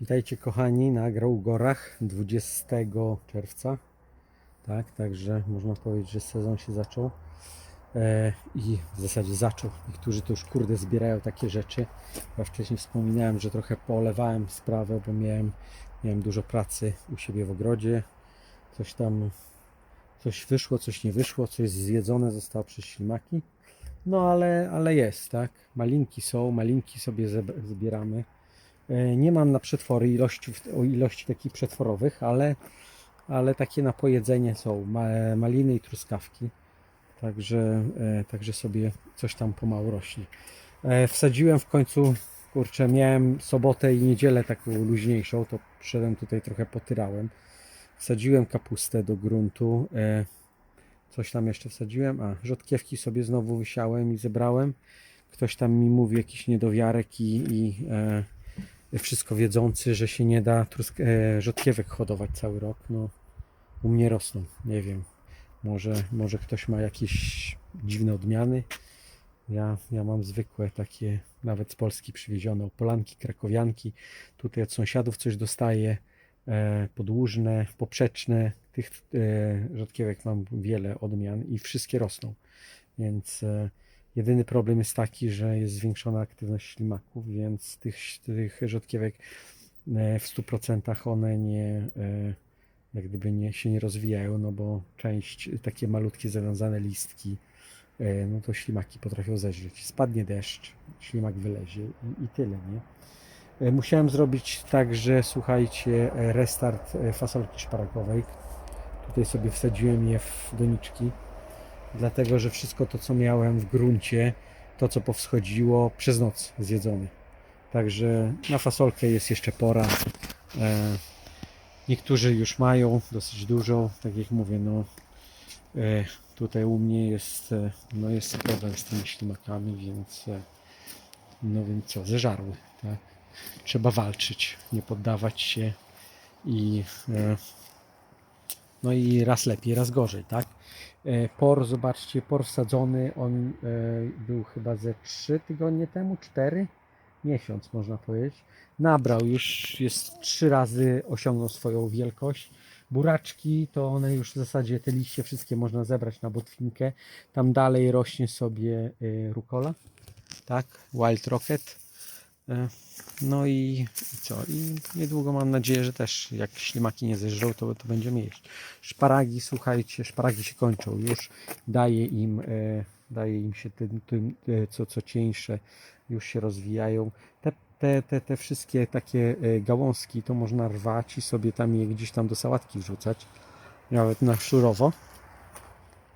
Witajcie kochani na Graugorach 20 czerwca. Tak, także można powiedzieć, że sezon się zaczął. E, I w zasadzie zaczął. Niektórzy to już kurde zbierają takie rzeczy. Ja wcześniej wspominałem, że trochę polewałem sprawę, bo miałem, miałem dużo pracy u siebie w ogrodzie. Coś tam, coś wyszło, coś nie wyszło, coś zjedzone zostało przez ślimaki. No ale, ale jest, tak? Malinki są, malinki sobie zbieramy. E, Nie mam na przetwory ilości, ilości takich przetworowych, ale, ale takie na pojedzenie są ma, maliny i truskawki. Także, e, także sobie coś tam pomału rośnie. E, Wsadziłem w końcu, kurczę, miałem sobotę i niedzielę taką luźniejszą, to przyszedłem tutaj trochę potyrałem. Wsadziłem kapustę do gruntu. Coś tam jeszcze wsadziłem. A, rzodkiewki sobie znowu wysiałem i zebrałem. Ktoś tam mi mówi jakiś niedowiarek i, i wszystko wiedzący, że się nie da trusk- e, rzodkiewek hodować cały rok. No, u mnie rosną, nie wiem. Może, może ktoś ma jakieś dziwne odmiany. Ja, ja mam zwykłe takie, nawet z Polski przywiezione opolanki, krakowianki. Tutaj od sąsiadów coś dostaję. E, podłużne, poprzeczne. Tych e, rzodkiewek mam wiele odmian i wszystkie rosną. Więc e, Jedyny problem jest taki, że jest zwiększona aktywność ślimaków, więc tych, tych rzodkiewek e, w 100% one nie, e, jak gdyby nie, się nie rozwijają, no bo część, takie malutkie zawiązane listki, e, no to ślimaki potrafią zeżreć. Spadnie deszcz, ślimak wylezie i, i tyle, nie? Musiałem zrobić także, słuchajcie, restart fasolki szparagowej. Tutaj sobie wsadziłem je w doniczki dlatego że wszystko to, co miałem w gruncie, to co powschodziło, przez noc zjedzone. Także na fasolkę jest jeszcze pora. E, niektórzy już mają dosyć dużo, tak jak mówię, no e, tutaj u mnie jest, e, no jest problem z tymi ślimakami, więc no więc co, zeżarły, tak? Trzeba walczyć, nie poddawać się i no i raz lepiej, raz gorzej, tak? E, Por, zobaczcie, por wsadzony, on e, był chyba ze 3 tygodnie temu, 4, miesiąc można powiedzieć. Nabrał już, jest trzy razy osiągnął swoją wielkość. Buraczki to one już w zasadzie te liście wszystkie można zebrać na botwinkę. Tam dalej rośnie sobie e, rukola, tak? Wild Rocket. E, No i, co? I niedługo mam nadzieję, że też jak ślimaki nie zeżrą, to, to będziemy jeść. Szparagi, słuchajcie, szparagi się kończą. Już daje im, e, daje im się tym, tym e, co, co cieńsze, już się rozwijają. Te, te, te, te wszystkie takie e, gałązki to można rwać i sobie tam je gdzieś tam do sałatki wrzucać. Nawet na szurowo.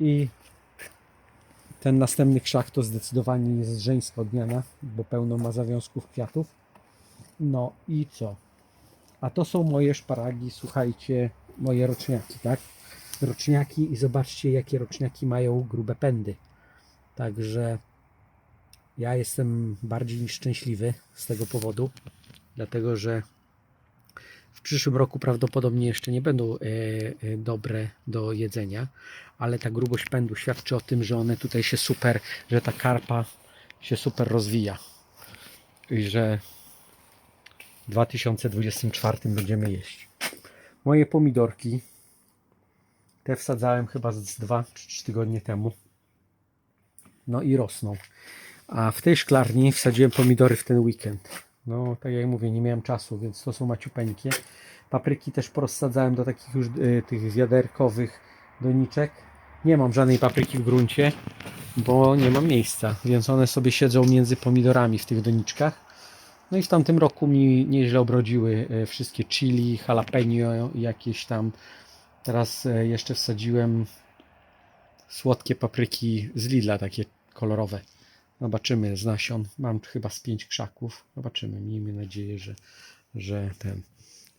I ten następny krzak to zdecydowanie jest żeńska odmiana, bo pełno ma zawiązków kwiatów. No i co? A to są moje szparagi, słuchajcie, moje roczniaki, tak? Roczniaki i zobaczcie, jakie roczniaki mają grube pędy. Także ja jestem bardziej niż szczęśliwy z tego powodu, dlatego że w przyszłym roku prawdopodobnie jeszcze nie będą e, e, dobre do jedzenia, ale ta grubość pędu świadczy o tym, że one tutaj się super, że ta karpa się super rozwija i że w 2024 będziemy jeść. Moje pomidorki te wsadzałem chyba z 2 czy 3 tygodnie temu. No i rosną. A w tej szklarni wsadziłem pomidory w ten weekend. No, tak jak mówię, nie miałem czasu, więc to są maciupeńkie. Papryki też porozsadzałem do takich już y, tych wiaderkowych doniczek. Nie mam żadnej papryki w gruncie, bo nie mam miejsca, więc one sobie siedzą między pomidorami w tych doniczkach. No i w tamtym roku mi nieźle obrodziły e, wszystkie chili, jalapeno jakieś tam. Teraz e, jeszcze wsadziłem słodkie papryki z Lidla, takie kolorowe. Zobaczymy z nasion. Mam chyba z pięć krzaków. Zobaczymy. Miejmy nadzieję, że, że ten,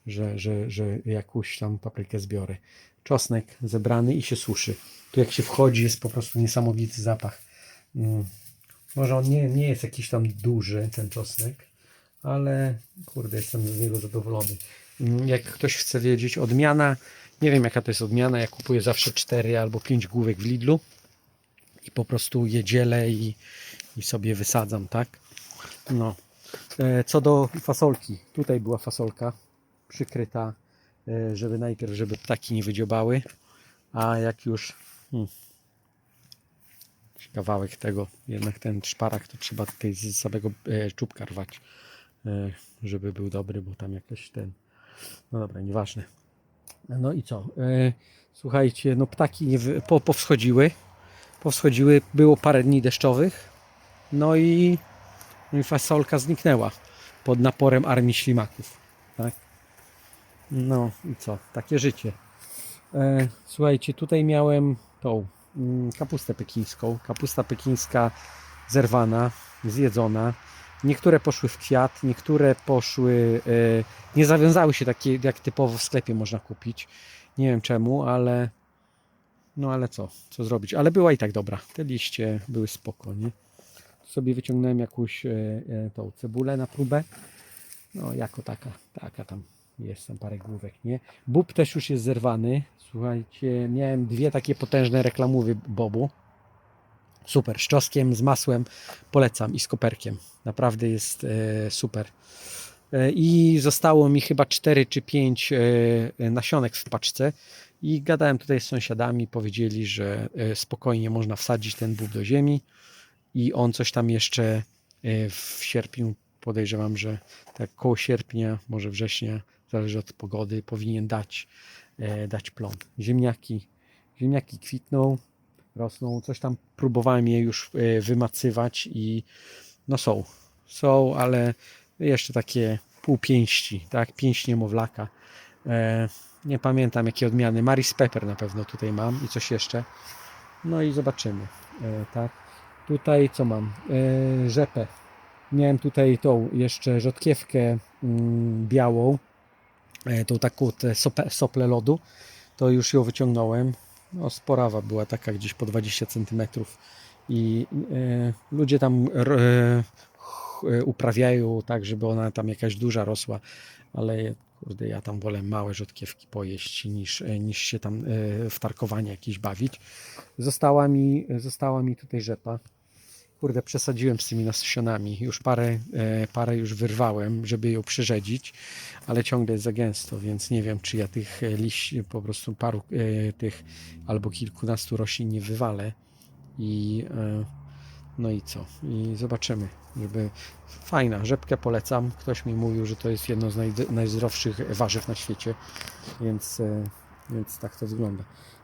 że, że, że jakąś tam paprykę zbiorę. Czosnek zebrany i się suszy. Tu jak się wchodzi jest po prostu niesamowity zapach. Mm. Może on nie, nie jest jakiś tam duży, ten czosnek, ale kurde, jestem z niego zadowolony. Mm, Jak ktoś chce wiedzieć, odmiana, nie wiem jaka to jest odmiana, ja kupuję zawsze 4 albo 5 główek w Lidlu i po prostu je dzielę i, i sobie wysadzam, tak? No, e, co do fasolki. Tutaj była fasolka przykryta, e, żeby najpierw, żeby ptaki nie wydziobały, a jak już hmm, kawałek tego, jednak ten szparak to trzeba tutaj z samego e, czubka rwać, żeby był dobry, bo tam jakiś ten, no dobra, nieważne. No i co? Słuchajcie, no ptaki nie po, powschodziły, powschodziły, było parę dni deszczowych, no i, no i fasolka zniknęła pod naporem armii ślimaków, tak? No i co? Takie życie. E, słuchajcie, tutaj miałem tą mm, kapustę pekińską. Kapusta pekińska zerwana, zjedzona. Niektóre poszły w kwiat, niektóre poszły, e, nie zawiązały się takie, jak typowo w sklepie można kupić. Nie wiem czemu, ale no ale co, co zrobić? Ale była i tak dobra. Te liście były spoko, nie? Sobie wyciągnąłem jakąś e, e, tą cebulę na próbę. No jako taka, taka tam jest tam parę główek, nie? Bób też już jest zerwany. Słuchajcie, miałem dwie takie potężne reklamówy bobu. Super, z czosnkiem, z masłem polecam i z koperkiem. Naprawdę jest e, super. E, I zostało mi chyba 4 czy 5 e, nasionek w paczce. I gadałem tutaj z sąsiadami, powiedzieli, że e, spokojnie można wsadzić ten bób do ziemi i on coś tam jeszcze e, w sierpniu, podejrzewam, że tak koło sierpnia, może września, zależy od pogody, powinien dać, e, dać plon. Ziemniaki, ziemniaki kwitną, rosną, coś tam próbowałem je już e, wymacywać i no są, są, ale jeszcze takie półpięści, tak, pięść niemowlaka. Nie pamiętam jakie odmiany. Maris Pepper na pewno tutaj mam i coś jeszcze. No i zobaczymy. Tak. Tutaj co mam? E, rzepę. Miałem tutaj tą jeszcze rzodkiewkę mm, białą, e, tą taką te sople lodu. To już ją wyciągnąłem. No, sporawa była taka gdzieś po 20 cm i e, ludzie tam uprawiają tak, żeby ona tam jakaś duża rosła, ale kurde, ja tam wolę małe rzodkiewki pojeść niż, niż się tam w tarkowanie jakieś bawić. Została mi, została mi tutaj rzepa. Kurde, przesadziłem z tymi nasionami. Już parę, e, parę już wyrwałem, żeby ją przyrzedzić, ale ciągle jest za gęsto, więc nie wiem, czy ja tych e, liści, po prostu paru e, tych albo kilkunastu roślin nie wywalę. I no i co? I zobaczymy. Żeby... Fajna, rzepkę polecam. Ktoś mi mówił, że to jest jedno z naj- najzdrowszych warzyw na świecie, więc, więc tak to wygląda.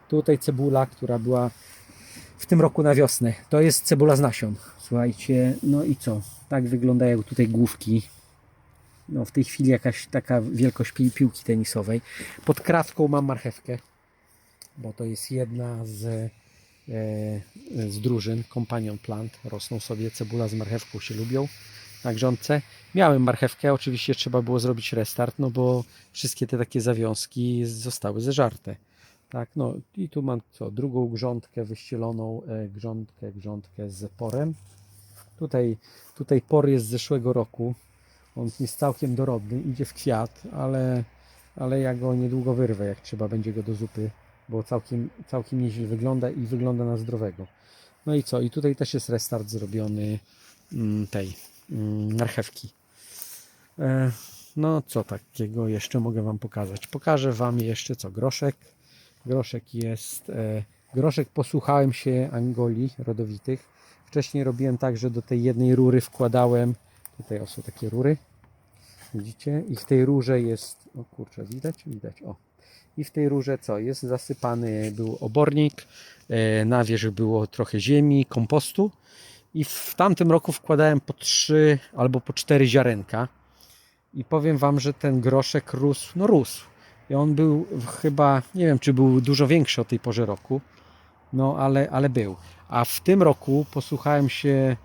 Tutaj cebula, która była w tym roku na wiosnę. To jest cebula z nasion. Słuchajcie, no i co? Tak wyglądają tutaj główki. No w tej chwili jakaś taka wielkość pi- piłki tenisowej. Pod kratką mam marchewkę, bo to jest jedna z, e, z drużyn Companion Plant. Rosną sobie cebula z marchewką się lubią na grządce. Miałem marchewkę, oczywiście trzeba było zrobić restart, no bo wszystkie te takie zawiązki zostały zeżarte. Tak, no i tu mam co, drugą grządkę wyścieloną, e, grządkę, grządkę z porem. Tutaj, tutaj por jest z zeszłego roku. On jest całkiem dorodny, idzie w kwiat, ale, ale ja go niedługo wyrwę, jak trzeba będzie go do zupy, bo całkiem, całkiem nieźle wygląda i wygląda na zdrowego. No i co? I tutaj też jest restart zrobiony mm, tej mm, marchewki. E, no co takiego jeszcze mogę Wam pokazać? Pokażę Wam jeszcze co? Groszek. Groszek jest. E, groszek posłuchałem się Angoli rodowitych. Wcześniej robiłem tak, że do tej jednej rury wkładałem. Tutaj są takie rury. Widzicie? I w tej rurze jest. O kurczę, widać? Widać. O. I w tej rurze co? Jest zasypany był obornik. E, na wierzch było trochę ziemi, kompostu. I w tamtym roku wkładałem po trzy albo po cztery ziarenka. I powiem Wam, że ten groszek rósł, no rósł. I on był chyba, nie wiem czy był dużo większy o tej porze roku, no ale, ale był. A w tym roku posłuchałem się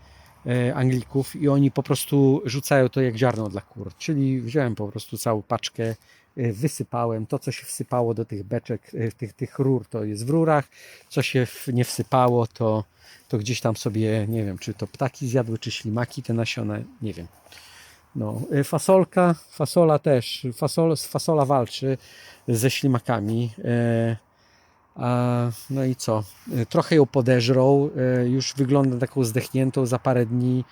e, Anglików i oni po prostu rzucają to jak ziarno dla kur. Czyli wziąłem po prostu całą paczkę, e, wysypałem to, co się wsypało do tych beczek, e, tych, tych rur, to jest w rurach, co się nie wsypało, to, to gdzieś tam sobie, nie wiem, czy to ptaki zjadły, czy ślimaki te nasiona, nie wiem. No, y, fasolka, fasola też, fasol, fasola walczy ze ślimakami. e, A, no i co? Y, Trochę ją podeżrą, już wygląda taką zdechniętą, za parę dni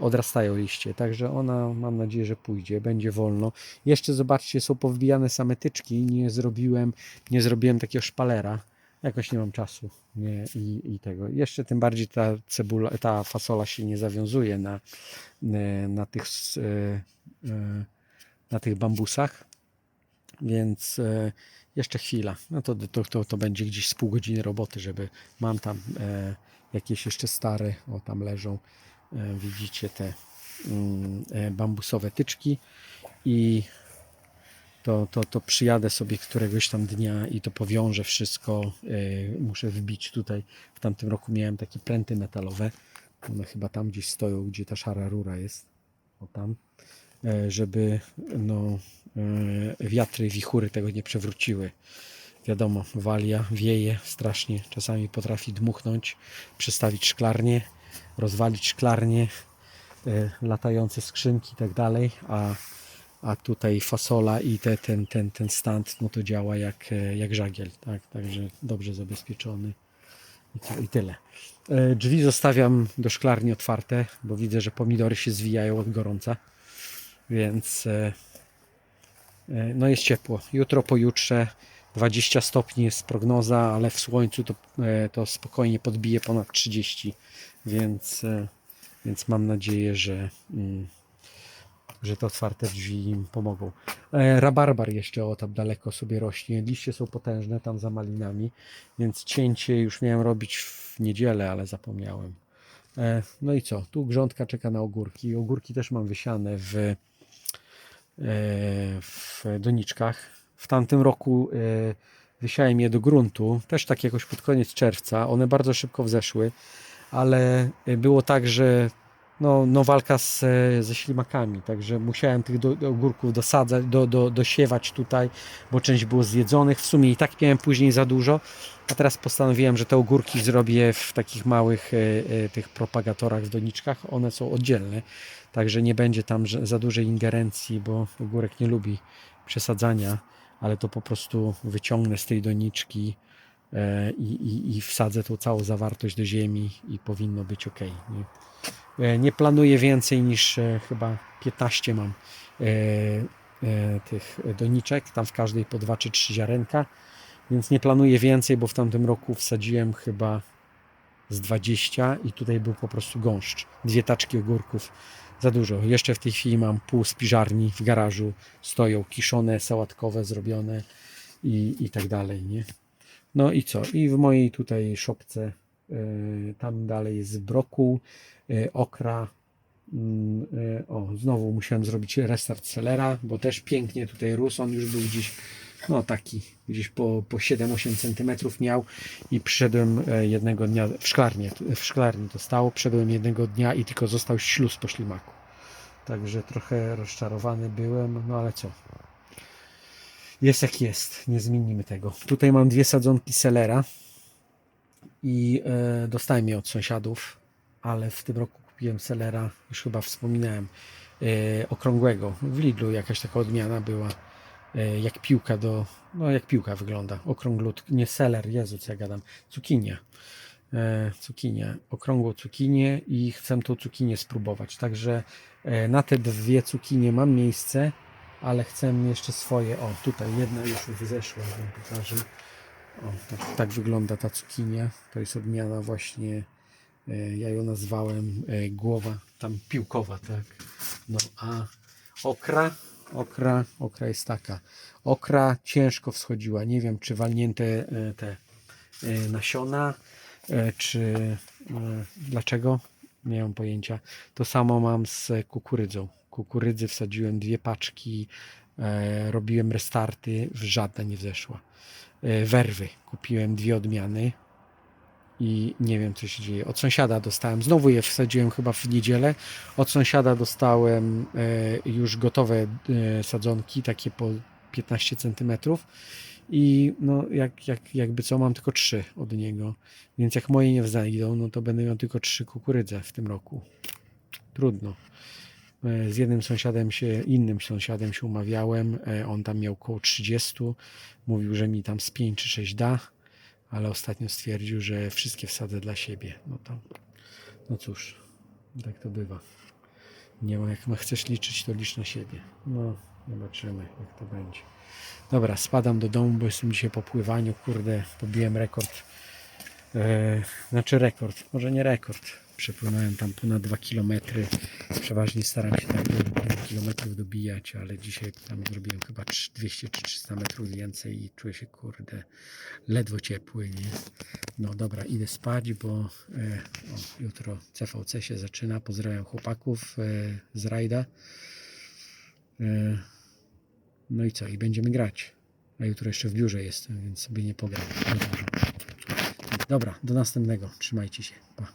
odrastają liście, także ona mam nadzieję, że pójdzie, będzie wolno. Jeszcze zobaczcie, są powbijane same tyczki, nie zrobiłem, nie zrobiłem takiego szpalera, jakoś nie mam czasu nie, i, i tego. Jeszcze tym bardziej ta cebula, ta fasola się nie zawiązuje na, na, na tych e, e, na tych bambusach, więc e, jeszcze chwila. No to, to, to, to będzie gdzieś z pół godziny roboty, żeby mam tam e, jakieś jeszcze stare, o tam leżą, e, widzicie te mm, e, bambusowe tyczki i to, to, to przyjadę sobie któregoś tam dnia i to powiążę wszystko. E, muszę wbić tutaj. W tamtym roku miałem takie pręty metalowe. One chyba tam gdzieś stoją, gdzie ta szara rura jest. O tam. E, żeby no, e, wiatry, wichury tego nie przewróciły. Wiadomo, walia wieje strasznie. Czasami potrafi dmuchnąć, przestawić szklarnię, rozwalić szklarnię, e, latające skrzynki i tak dalej, a, a tutaj fasola i te, ten, ten, ten stand no to działa jak, e, jak żagiel, tak? także dobrze zabezpieczony i, to, i tyle. E, Drzwi zostawiam do szklarni otwarte, bo widzę, że pomidory się zwijają od gorąca, więc e, no jest ciepło. Jutro, pojutrze 20 stopni jest prognoza, ale w słońcu to, to spokojnie podbije ponad 30, więc, więc mam nadzieję, że, mm, że te otwarte drzwi im pomogą. E, Rabarbar jeszcze o tam daleko sobie rośnie. Liście są potężne tam za malinami, więc cięcie już miałem robić w niedzielę, ale zapomniałem. E, No i co? Tu grządka czeka na ogórki. Ogórki też mam wysiane w, e, w doniczkach. W tamtym roku e, wysiałem je do gruntu, też tak jakoś pod koniec czerwca. One bardzo szybko wzeszły, ale było tak, że no, no walka z, e, ze ślimakami, także musiałem tych do, do ogórków dosadzać, do, do, dosiewać tutaj, bo część było zjedzonych. W sumie i tak miałem później za dużo, a teraz postanowiłem, że te ogórki zrobię w takich małych e, e, tych propagatorach w doniczkach. One są oddzielne, także nie będzie tam za dużej ingerencji, bo ogórek nie lubi przesadzania, ale to po prostu wyciągnę z tej doniczki i, i, i wsadzę tą całą zawartość do ziemi i powinno być ok. Nie? E, Nie planuję więcej niż e, chyba 15 mam e, tych doniczek, tam w każdej po 2 czy 3 ziarenka, więc nie planuję więcej, bo w tamtym roku wsadziłem chyba z 20 i tutaj był po prostu gąszcz. Dwie taczki ogórków, za dużo. Jeszcze w tej chwili mam pół spiżarni w garażu, stoją kiszone, sałatkowe zrobione i, i tak dalej, nie? No i co? I w mojej tutaj szopce tam dalej jest brokuł, y, okra. mm, y, O, znowu musiałem zrobić restart sellera, bo też pięknie tutaj rósł. On już był gdzieś, no taki, gdzieś po, po 7-8 cm miał i przyszedłem e, jednego dnia w szklarnię, w szklarni to stało. Przyszedłem jednego dnia i tylko został śluz po ślimaku. Także trochę rozczarowany byłem, no ale co? Jest jak jest, nie zmienimy tego. Tutaj mam dwie sadzonki selera i e, dostałem je od sąsiadów, ale w tym roku kupiłem selera, już chyba wspominałem, e, okrągłego. W Lidlu jakaś taka odmiana była, e, jak piłka do, no jak piłka wygląda, okrąglut, nie seler, Jezu, co ja gadam, cukinia. Cukinię, okrągłą cukinię i chcę tą cukinię spróbować. Także na te dwie cukinie mam miejsce, ale chcę jeszcze swoje. O, tutaj jedna już wyzeszła, wam pokażę. O, tak, tak wygląda ta cukinia. To jest odmiana właśnie, e, ja ją nazwałem e, głowa tam piłkowa, tak. No a okra, okra, okra jest taka. Okra ciężko wschodziła. Nie wiem, czy walnięte e, te nasiona, czy dlaczego? Nie mam pojęcia. To samo mam z kukurydzą. Kukurydzy wsadziłem dwie paczki, robiłem restarty, żadna nie wzeszła. E, werwy kupiłem dwie odmiany i nie wiem co się dzieje. Od sąsiada dostałem, znowu je wsadziłem chyba w niedzielę. Od sąsiada dostałem e, już gotowe e, sadzonki, takie po 15 centymetrów i no jak, jak, jakby co mam tylko trzy od niego, więc jak moje nie wzajdą, no to będę miał tylko trzy kukurydze w tym roku. Trudno. E, Z jednym sąsiadem się, innym sąsiadem się umawiałem, e, on tam miał około 30, mówił, że mi tam z 5 czy 6 da, ale ostatnio stwierdził, że wszystkie wsadzę dla siebie. No to, no cóż, Tak to bywa. Nie ma, jak chcesz liczyć, to licz na siebie. No, zobaczymy, jak to będzie. Dobra, spadam do domu, bo jestem dzisiaj po pływaniu. Kurde, pobiłem rekord. E, znaczy rekord, może nie rekord. Przepłynąłem tam ponad 2 km. Przeważnie staram się tak do 5 km dobijać, ale dzisiaj tam zrobiłem chyba 3- 200 czy 300 metrów więcej i czuję się kurde ledwo ciepły. Nie? No dobra, idę spać, bo e, o, jutro CVC się zaczyna. Pozdrawiam chłopaków e, z rajda. E, no i co? I będziemy grać. A jutro jeszcze w biurze jestem, więc sobie nie pogram. Dobra, do następnego. Trzymajcie się. Pa.